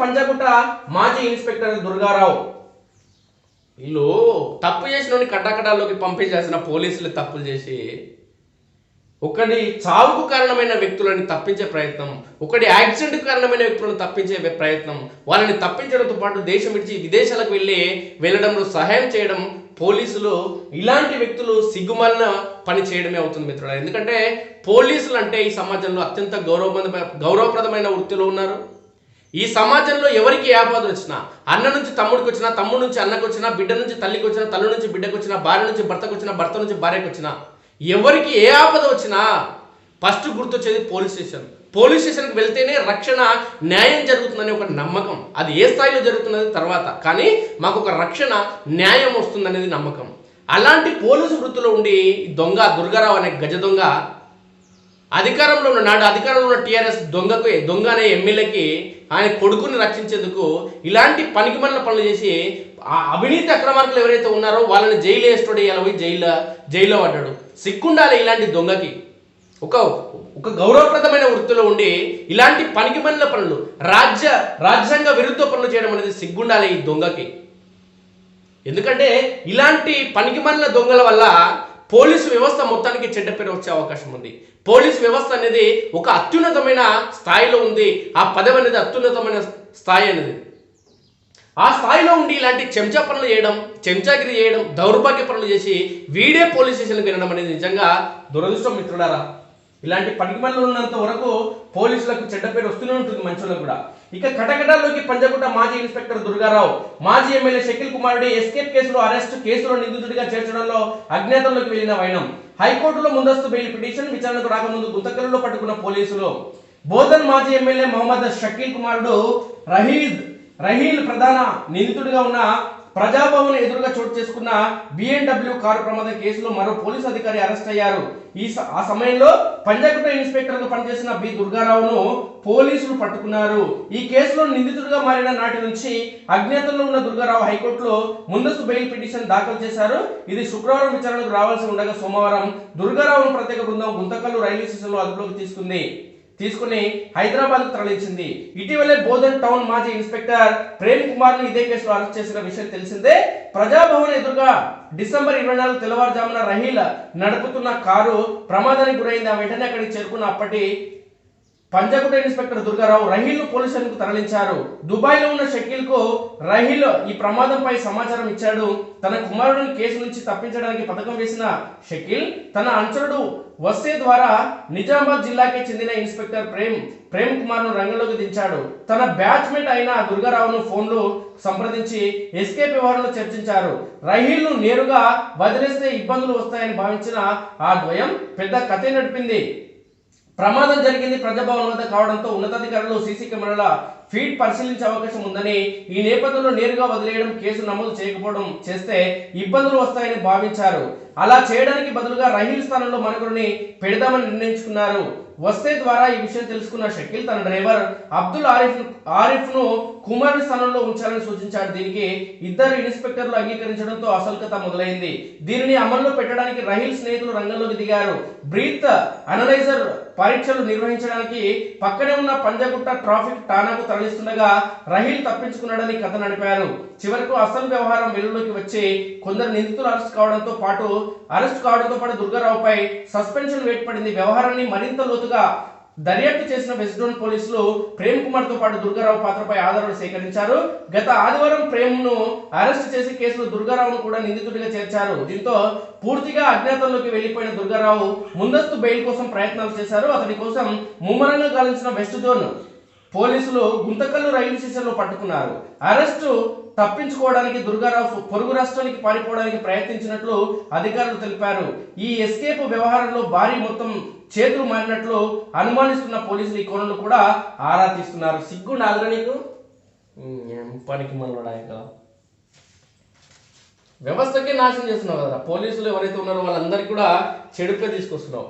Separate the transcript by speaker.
Speaker 1: పంజాగుట్ట మాజీ ఇన్స్పెక్టర్ దుర్గారావు. వీళ్ళు తప్పు చేసిన కట్టకడాల్లోకి పంపించాల్సిన పోలీసులు తప్పులు చేసి ఒకటి చావుకు కారణమైన వ్యక్తులని తప్పించే ప్రయత్నం ఒకటి యాక్సిడెంట్ కారణమైన వ్యక్తులను తప్పించే ప్రయత్నం వాళ్ళని తప్పించడంతో పాటు దేశం విడిచి విదేశాలకు వెళ్ళి వెళ్ళడంలో సహాయం చేయడం పోలీసులు ఇలాంటి వ్యక్తులు సిగ్గుమాలిన పని చేయడమే అవుతుంది మిత్రుడు ఎందుకంటే పోలీసులు అంటే ఈ సమాజంలో అత్యంత గౌరవమైన గౌరవప్రదమైన వృత్తిలో ఉన్నారు. ఈ సమాజంలో ఎవరికి ఏ ఆపద వచ్చినా అన్న నుంచి తమ్ముడికి వచ్చినా తమ్ముడు నుంచి అన్నకు వచ్చినా బిడ్డ నుంచి తల్లికి వచ్చినా తల్లి నుంచి బిడ్డకు వచ్చినా భార్య నుంచి భర్తకు వచ్చినా భర్త నుంచి భార్యకు వచ్చినా ఎవరికి ఏ ఆపద వచ్చినా ఫస్ట్ గుర్తొచ్చేది పోలీస్ స్టేషన్. పోలీస్ స్టేషన్కి వెళ్తేనే రక్షణ న్యాయం జరుగుతుందనే ఒక నమ్మకం. అది ఏ స్థాయిలో జరుగుతున్నది తర్వాత. కానీ మాకు ఒక రక్షణ న్యాయం వస్తుందనేది నమ్మకం. అలాంటి పోలీసు వృత్తిలో ఉండి దొంగ దుర్గారావు అనే గజ దొంగ అధికారంలో ఉన్న నాడు అధికారంలో ఉన్న టీఆర్ఎస్ దొంగకు దొంగ అనే ఎమ్మెల్యేకి ఆయన కొడుకుని రక్షించేందుకు ఇలాంటి పనికిమన్న పనులు చేసి ఆ అవినీతి అక్రమార్కులు ఎవరైతే ఉన్నారో వాళ్ళని జైలు వేస్తాడు ఇలా పోయి జైల్లో జైల్లో పడ్డాడు. సిక్కుండాలి ఇలాంటి దొంగకి ఒక ఒక గౌరవప్రదమైన వృత్తిలో ఉండి ఇలాంటి పనికిమల్ల పనులు రాజ్య రాజ్యాంగ విరుద్ధ పనులు చేయడం అనేది సిగ్గుండాలి ఈ దొంగకి. ఎందుకంటే ఇలాంటి పనికిమాలిన దొంగల వల్ల పోలీసు వ్యవస్థ మొత్తానికి చెడ్డ పేరు వచ్చే అవకాశం ఉంది. పోలీసు వ్యవస్థ అనేది ఒక అత్యున్నతమైన స్థాయిలో ఉంది. ఆ పదవి అనేది అత్యున్నతమైన స్థాయి అనేది. ఆ స్థాయిలో ఉండి ఇలాంటి చెంచా పనులు చేయడం చెంచాగిరి చేయడం దౌర్భాగ్య పనులు చేసి వీడే పోలీస్ స్టేషన్కి వెళ్ళడం అనేది నిజంగా దురదృష్టం మిత్రుడారా ఇలాంటి పనికిమల్లు ఉన్నంత వరకు పోలీసులకు చెడ్డ పేరు వస్తూనే ఉంటుంది మంచులకు కూడా. ఇక కటకటాల్లోకి పంజగుట్ట మాజీ ఇన్స్పెక్టర్ దుర్గారావు మాజీ ఎమ్మెల్యే షకిల్ కుమారుడి ఎస్కేప్ కేసులో అరెస్ట్ కేసులో నిందితుడిగా చేర్చడంలో అజ్ఞాతంలోకి వెళ్ళిన వైనం. హైకోర్టులో ముందస్తు బెయిల్ పిటిషన్ విచారణకు రాకముందు గుంతకల్లో పట్టుకున్న పోలీసులు. బోధన్ మాజీ ఎమ్మెల్యే మొహమ్మద్ షకీల్ కుమారుడు రహీద్ రహీల్ ప్రధాన నిందితుడిగా ఉన్న ప్రజాభవన్ ఎదురుగా చోటు చేసుకున్న బిఎన్డబ్ల్యూ కారు ప్రమాదం కేసులో మరో పోలీసు అధికారి అరెస్ట్ అయ్యారు. ఈ స- ఆ సమయంలో పంజాగుట్ట ఇన్స్పెక్టర్గా పనిచేసిన బి దుర్గారావును పోలీసులు పట్టుకున్నారు. ఈ కేసులో నిందితుడిగా మారిన నాటి నుంచి అజ్ఞాతంలో ఉన్న దుర్గారావు హైకోర్టులో ముందస్తు బెయిల్ పిటిషన్ దాఖలు చేశారు. ఇది శుక్రవారం విచారణకు రావాల్సి ఉండగా సోమవారం దుర్గారావును ప్రత్యేక బృందం గుంతకల్లు రైల్వే స్టేషన్లో అదుపులోకి తీసుకుంది. తీసుకుని హైదరాబాద్ తరలించింది. ఇటీవలే బోధన్ టౌన్ మాజీ ఇన్స్పెక్టర్ ప్రేమ్ కుమార్ను ఇదే కేసులో అరెస్ట్ చేసిన విషయం తెలిసిందే. ప్రజాభవన్ ఎదురుగా డిసెంబర్ ఇరవై నాలుగు తెల్లవారుజామున రహీల్ నడుపుతున్న కారు ప్రమాదానికి గురైంది. ఆ వెంటనే అక్కడికి చేరుకున్న అప్పటి పంజాగుట్ట ఇన్స్పెక్టర్ దుర్గారావు రహీల్ పోలీస్ స్టేషన్కు తరలించారు. దుబాయ్లో ఉన్న షకీల్కు రహీల్ ఈ ప్రమాదంపై సమాచారం ఇచ్చాడు. తన కుమారుడిని కేసు నుంచి తప్పించడానికి పథకం వేసిన షకీల్ తన అంచరుడు వస్తే ద్వారా నిజామాబాద్ జిల్లాకి చెందిన ఇన్స్పెక్టర్ ప్రేమ్ ప్రేమ్ కుమార్ను రంగంలోకి దించాడు. తన బ్యాచ్మేట్ అయిన దుర్గారావును ఫోన్లో సంప్రదించి ఎస్కేప్ వ్యవహారంలో చర్చించారు. రహీల్ను నేరుగా వదిలేస్తే ఇబ్బందులు వస్తాయని భావించిన ఆ ద్వయం పెద్ద కథే నడిపింది. ప్రమాదం జరిగింది ప్రజాభవన్ వద్ద కావడంతో ఉన్నతాధికారులు సీసీ కెమెరాల ఫీడ్ పరిశీలించే అవకాశం ఉందని ఈ నేపథ్యంలో నేరుగా వదిలేయడం కేసు నమోదు చేయకపోవడం చేస్తే ఇబ్బందులు వస్తాయని భావించారు. అలా చేయడానికి బదులుగా రహీల్ స్థానంలో మరొకరిని పెడదామని నిర్ణయించుకున్నారు. వస్తే ద్వారా ఈ విషయం తెలుసుకున్న షకీల్ తన డ్రైవర్ అబ్దుల్ ఆరిఫ్ ఆరిఫ్ను కుమారుడి స్థానంలో ఉంచాలని సూచించాడు దీనికి ఇద్దరు ఇన్స్పెక్టర్లు అంగీకరించడంతో అసలు కథ మొదలైంది. దీనిని అమల్లో పెట్టడానికి రహీల్ స్నేహితులు రంగంలోకి దిగారు. బ్రీత్ అనలైజర్ పరీక్షలు నిర్వహించడానికి పక్కనే ఉన్న పంజగుట్ట ట్రాఫిక్ ఠానాకు తరలిస్తుండగా రహీల్ తప్పించుకున్నాడని కథ నడిపారు. చివరకు అసలు వ్యవహారం వెలుగులోకి వచ్చి కొందరు నిందితులు అరెస్ట్ కావడంతో పాటు అరెస్ట్ కావడంతో పాటు దుర్గారావుపై సస్పెన్షన్ వేట్ పడింది. వ్యవహారాన్ని మరింత లోతుగా దర్యాప్తు చేసిన వెస్ట్ జోన్ పోలీసులు ప్రేమ్ కుమార్తో పాటు దుర్గారావు పాత్రపై ఆధారాలు సేకరించారు. గత ఆదివారం ప్రేమ్ను అరెస్ట్ చేసి కేసులో దుర్గారావును కూడా నిందితుడిగా చేర్చారు. దీంతో పూర్తిగా అజ్ఞాతంలోకి వెళ్ళిపోయిన దుర్గారావు ముందస్తు బెయిల్ కోసం ప్రయత్నాలు చేశారు. అతడి కోసం ముమ్మరంగా గాలించిన వెస్ట్ జోన్ పోలీసులు గుంతకల్లు రైలు స్టేషన్లో పట్టుకున్నారు. అరెస్టు తప్పించుకోవడానికి దుర్గారావు పొరుగు రాష్ట్రానికి పారిపోవడానికి ప్రయత్నించినట్లు అధికారులు తెలిపారు. ఈ ఎస్కేప్ వ్యవహారంలో భారీ మొత్తం చేతులు మారినట్లు అనుమానిస్తున్న పోలీసులు ఈ కోణను కూడా ఆరా తీస్తున్నారు. సిగ్గు నాదురా నీకు? పనికి మనవాడా వ్యవస్థకే నాశనం చేస్తున్నావు కదా పోలీసులు ఎవరైతే ఉన్నారో వాళ్ళందరికీ కూడా చెడుపే తీసుకొస్తున్నావు.